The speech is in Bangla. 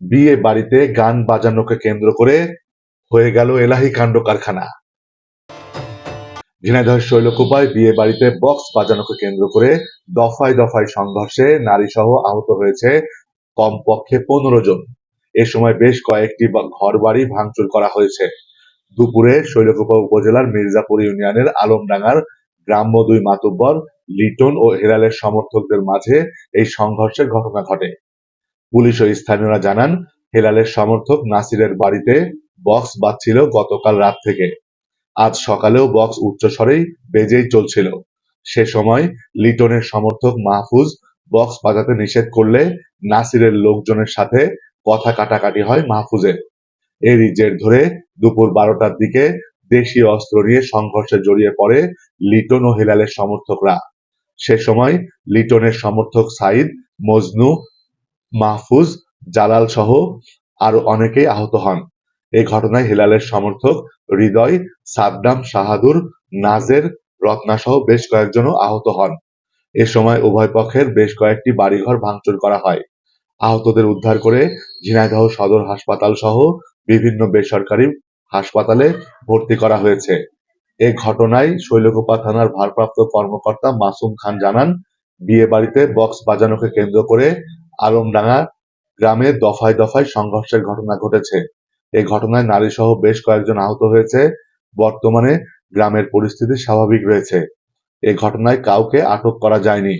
বিয়ে বাড়িতে গান বাজানোকে কেন্দ্র করে হয়ে গেল এলাহি কাণ্ড কারখানা। ঝিনাইদহের শৈলকুপায় বিয়ে বাড়িতে বক্স বাজানোকে কেন্দ্র করে দফায় দফায় সংঘর্ষে নারী সহ আহত হয়েছে কমপক্ষে পনেরো জন। এ সময় বেশ কয়েকটি ঘর বাড়ি ভাঙচুর করা হয়েছে। দুপুরে শৈলকুপা উপজেলার মির্জাপুর ইউনিয়নের আলমডাঙ্গার গ্রাম্য দুই মাতুব্বর, লিটন ও হেরালের সমর্থকদের মাঝে এই সংঘর্ষের ঘটনা ঘটে। পুলিশ ও স্থানীয়রা জানান, হেলালের সমর্থক নাসিরের বাড়িতে বক্স বাজছিল গতকাল রাত থেকে। আজ সকালেও বক্স উচ্চস্বরেই বেজেই চলছিল। সে সময় লিটনের সমর্থক মাহফুজ বক্স বাজাতে নিষেধ করলে নাসিরের লোকজনের সাথে কথা কাটাকাটি হয় মাহফুজের। এরই জের ধরে দুপুর বারোটার দিকে দেশীয় অস্ত্র নিয়ে সংঘর্ষে জড়িয়ে পড়ে লিটন ও হেলালের সমর্থকরা। সে সময় লিটনের সমর্থক সাইদ, মজনু মাহফুজ, জালাল সহ আরও অনেকেই আহত হন। এই ঘটনায় হেলালের সমর্থক হৃদয়, সাদ্দাম শাহাদুর নাজের, রত্না সহ বেশ কয়েকজনও আহত হন। এ সময় উভয় পক্ষের বেশ কয়েকটি বাড়িঘর ভাঙচুর করা হয়। আহতদের উদ্ধার করে ঝিনাইদহ সদর হাসপাতাল সহ বিভিন্ন বেসরকারি হাসপাতালে ভর্তি করা হয়েছে। এ ঘটনায় শৈলকুপা থানার ভারপ্রাপ্ত কর্মকর্তা মাসুম খান জানান বিয়ে বাড়িতে বক্স বাজানোকে কেন্দ্র করে আলমডাঙ্গা গ্রামে দফায় দফায় সংঘর্ষের ঘটনা ঘটেছে। এই ঘটনায় নারী সহ বেশ কয়েকজন আহত হয়েছে। বর্তমানে গ্রামের পরিস্থিতি স্বাভাবিক রয়েছে। এ ঘটনায় কাউকে আটক করা যায়নি।